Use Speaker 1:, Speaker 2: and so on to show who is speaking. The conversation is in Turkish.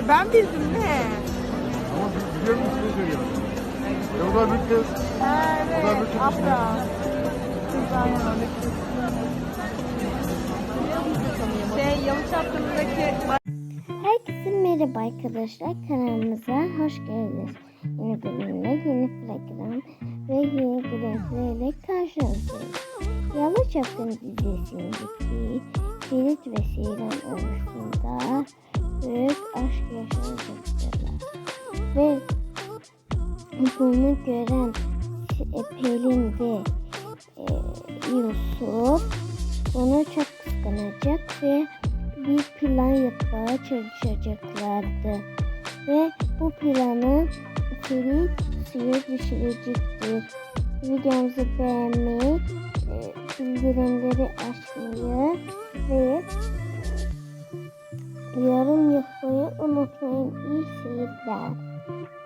Speaker 1: E ben bildim ne?
Speaker 2: Ama biz biliyor musun ne söylüyor? E o da bir kız.
Speaker 1: Ha
Speaker 2: O da
Speaker 1: evet. Afra. Kız aynen Şey Yalı Çapkını'ndaki
Speaker 3: Herkese merhaba arkadaşlar. Kanalımıza hoş geldiniz. Yeni bölümle yeni program ve yeni görüntülerle karşınızdayız. Yalı Çapkın dizisindeki Ferit ve Seyran arasında Ve bunu gören e, Pelin e, Yusuf onu çok kıskanacak ve bir plan yapmaya çalışacaklardı. Ve bu planı Ferit suya düşürecektir. Videomuzu beğenmeyi, e, bildirimleri açmayı ve yorum yapmayı unutmayın. İyi seyirler. thank you